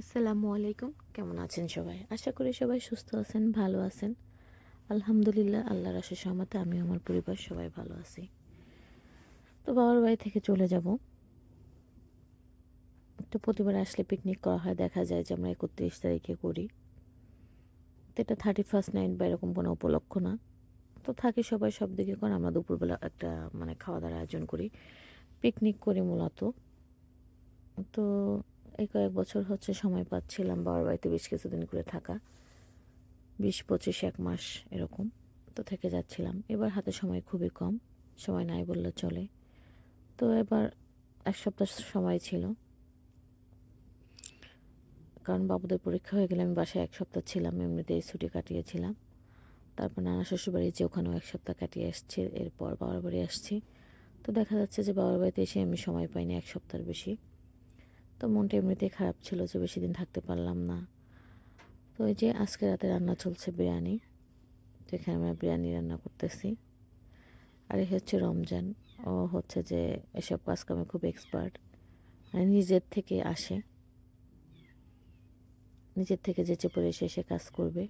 আসসালামু আলাইকুম। কেমন আছেন সবাই? আশা করি সবাই সুস্থ আছেন, ভালো আছেন। আলহামদুলিল্লাহ, আল্লাহর আশের সহমতে আমি আমার পরিবার সবাই ভালো আছি। তো বাবার বাড়ি থেকে চলে যাব। তো প্রতিবার আসলে পিকনিক করা হয়, দেখা যায় যে আমরা একত্রিশ তারিখে করি। তো এটা থার্টি ফার্স্ট নাইট বা এরকম কোনো উপলক্ষ না। তো থাকি সবাই সব দিকে করে আমরা দুপুরবেলা একটা মানে খাওয়া দাওয়ার আয়োজন করি। পিকনিক করি মূলত। তো এই কয়েক বছর হচ্ছে সময় পাচ্ছিলাম বাবার বাড়িতে বেশ কিছুদিন করে থাকা। বিশ, পঁচিশ, এক মাস এরকম তো থেকে যাচ্ছিলাম। এবার হাতে সময় খুবই কম, সময় নাই বললে চলে। তো এবার এক সপ্তাহ সময় ছিল। কারণ বাবুদের পরীক্ষা হয়ে গেলে আমি বাসায় এক সপ্তাহ ছিলাম, এমনিতেই ছুটি কাটিয়েছিলাম। তারপর নানা শ্বশুরবাড়ি যে ওখানেও এক সপ্তাহ কাটিয়ে আসছি, এরপর বাবার বাড়ি আসছি। তো দেখা যাচ্ছে যে বাবার বাড়িতে এসে আমি সময় পাইনি এক সপ্তাহের বেশি। তো মনটা এমনিতেই খারাপ ছিল যে বেশি দিন থাকতে পারলাম না। তো এই যে আজকে রাতে রান্না চলছে বিরিয়ানি, তো এখানে আমরা বিরিয়ানি রান্না করতেছি। আর এই হচ্ছে রমজান, ও হচ্ছে যে এসব কাজকামে খুব এক্সপার্ট মানে নিজের থেকে আসে। নিজের থেকে যেচে পড়ে এসে সে কাজ করবে।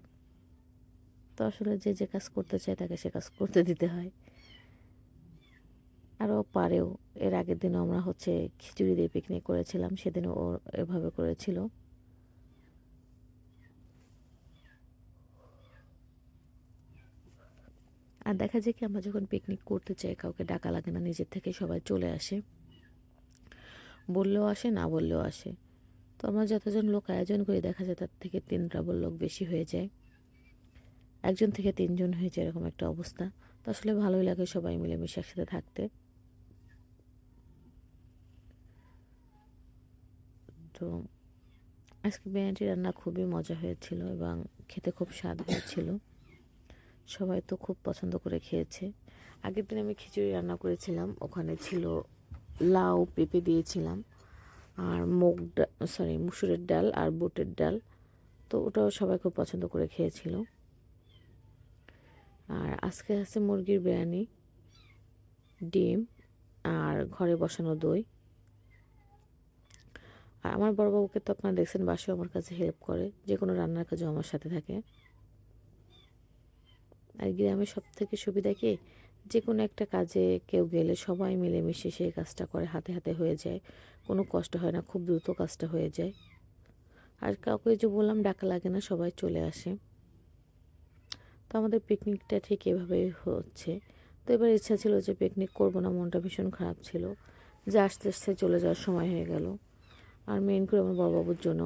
তো আসলে যে যে কাজ করতে চায় তাকে সে কাজ করতে দিতে হয়। আরও পারেও। এর আগের দিনও আমরা হচ্ছে খিচুড়ি দিয়ে পিকনিক করেছিলাম, সেদিনও ও এভাবে করেছিল। আর দেখা যায় কি, আমরা যখন পিকনিক করতে চাই, কাউকে ডাকা লাগে না, নিজের থেকে সবাই চলে আসে। বললেও আসে, না বললেও আসে। তো আমরা যতজন লোক আয়োজন করি, দেখা যায় তার থেকে তিন ডাবল লোক বেশি হয়ে যায়। একজন থেকে তিনজন হয়ে যায়, এরকম একটা অবস্থা। তো আসলে ভালোই লাগে সবাই মিলেমিশে একসাথে থাকতে। তো আজকে বিরিয়ানিটি রান্না খুবই মজা হয়েছিল এবং খেতে খুব স্বাদ হয়েছিল। সবাই তো খুব পছন্দ করে খেয়েছে। আগের দিন আমি খিচুড়ি রান্না করেছিলাম, ওখানে ছিল লাউ, পেঁপে দিয়েছিলাম আর মুগ ডাল সরি মুসুরের ডাল আর বুটের ডাল। তো ওটাও সবাই খুব পছন্দ করে খেয়েছিল। আর আজকে আছে মুরগির বিরিয়ানি, ডিম আর ঘরে বসানো দই। আর আমার বড়বাবুকে তো আপনারা দেখছেন বাসায় আমার কাছে হেল্প করে, যে কোনো রান্নার কাজও আমার সাথে থাকে। আর গ্রামে সব থেকে সুবিধা কি? যে কোনো একটা কাজে কেউ গেলে সবাই মিলেমিশে সেই কাজটা করে, হাতে হাতে হয়ে যায়। কোনো কষ্ট হয় না, খুব দ্রুত কাজটা হয়ে যায়। আর কাউকে যে বললাম, ডাকা লাগে না, সবাই চলে আসে। তো আমাদের পিকনিকটা ঠিক এভাবেই হচ্ছে। তো এবার ইচ্ছা ছিল যে পিকনিক করব না, মনটা ভীষণ খারাপ ছিল। যে আস্তে আস্তে চলে যাওয়ার সময় হয়ে গেল। আর মেন করে আমার বড়বাবুর জন্য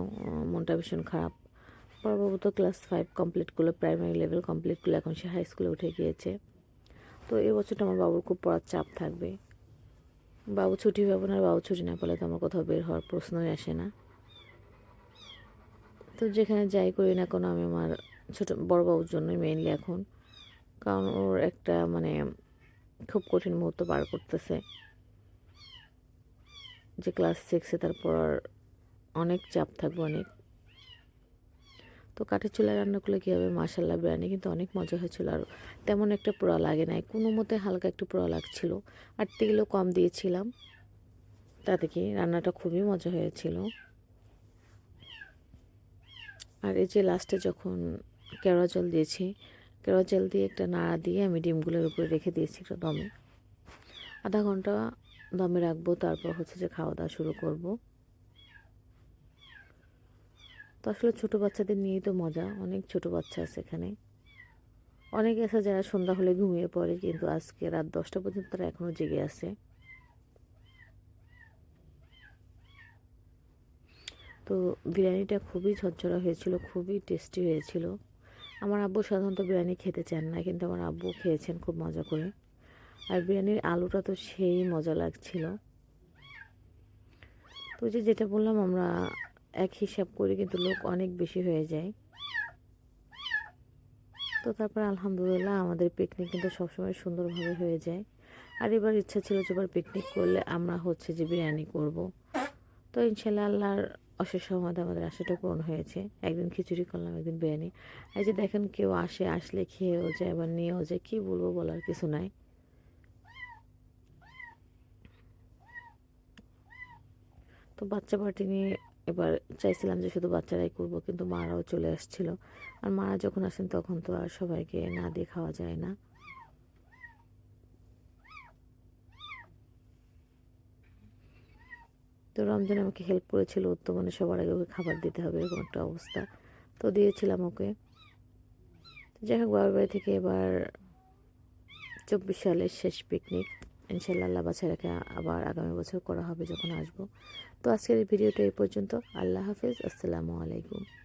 মনটা ভীষণ খারাপ। বড়বাবু তো ক্লাস ফাইভ কমপ্লিট করল প্রাইমারি লেভেল কমপ্লিট করল, এখন সে হাই স্কুলে উঠে গিয়েছে। তো এই বছরটা আমার বাবুর খুব পড়ার চাপ থাকবে। বাবু ছুটি পাবো না, বাবু ছুটি না পেলে তো আমার কোথাও বের হওয়ার প্রশ্নই আসে না। তো যেখানে যাই করি না কোনো, আমি আমার ছোটো, বড়বাবুর জন্যই মেইনলি এখন। কারণ ওর একটা মানে খুব কঠিন মুহূর্ত পার করতেছে। যে ক্লাস সিক্সে তারপর অনেক চাপ থাকবে, অনেক। তো কাঠের চুলায় রান্না করলে কী হবে? মাসাল্লা বিরিয়ানি কিন্তু অনেক মজা হয়েছিল। আর তেমন একটা পোড়া লাগে নাই। কোনো মতে হালকা একটু পোড়া লাগছিল। আর তেলও কম দিয়েছিলাম। তাতে কি? রান্নাটা খুবই মজা হয়েছিল। আর এই যে লাস্টে যখন কেওড়া জল দিয়েছি, কেওড়া জল দিয়ে একটা নাড়া দিয়ে আমি ডিমগুলোর উপরে রেখে দিয়েছি একটা দমে। আধা ঘণ্টা দমে রাখব, তারপর হচ্ছে যে খাওয়া দাওয়া শুরু করব। তো আসলে ছোটো বাচ্চাদের নিয়েই তো মজা। অনেক ছোট বাচ্চা আছে এখানে। অনেকে আছে যারা সন্ধ্যা হলে ঘুমিয়ে পড়ে, কিন্তু আজকে রাত দশটা পর্যন্ত তারা এখনও জেগে আছে। তো বিরিয়ানিটা খুবই ঝরঝরা হয়েছিল, খুবই টেস্টি হয়েছিল। আমার আব্বু সাধারণত বিরিয়ানি খেতে চান না, কিন্তু আমার আব্বু খেয়েছেন খুব মজা করে। আর বিরিয়ানির আলুটা তো সেই মজা লাগছিল। তো যে যেটা বললাম, আমরা এক হিসাব করে কিন্তু লোক অনেক বেশি হয়ে যায়। তো তারপর আলহামদুলিল্লাহ আমাদের পিকনিক কিন্তু সবসময় সুন্দরভাবে হয়ে যায়। আর এবার ইচ্ছা ছিল যে এবার পিকনিক করলে আমরা হচ্ছে যে বিরিয়ানি করব। তো ইনশাল্লাহ আল্লাহর অশেষ সহমতে আমাদের আশাটা পূরণ হয়েছে। একদিন খিচুড়ি করলাম, একদিন বিরিয়ানি। এই যে দেখেন কেউ আসে, আসলে খেয়েও যায় আবার নিয়েও যায়, কী বলব বলার কিছু নাই। তো বাচ্চা পার্টি নিয়ে এবার চাইছিলাম যে শুধু বাচ্চারাই করব, কিন্তু মারাও চলে আসছিল। আর মারা যখন আসেন তখন তো আর সবাইকে না দিয়ে খাওয়া যায় না। তো রমজান আমাকে হেল্প করেছিল তো মানে সবার আগে ওকে খাবার দিতে হবে, এরকম একটা অবস্থা। তো দিয়েছিলাম ওকে। যাই হোক, বাবার বাড়ি থেকে এবার চব্বিশ সালের শেষ পিকনিক ইনশাল্লাহ আল্লাহ বাছা রেখে আবার আগামী বছর করা হবে যখন আসব। তো আজকের এই ভিডিওটা এই পর্যন্ত। আল্লাহ হাফিজ। আসসালামু আলাইকুম।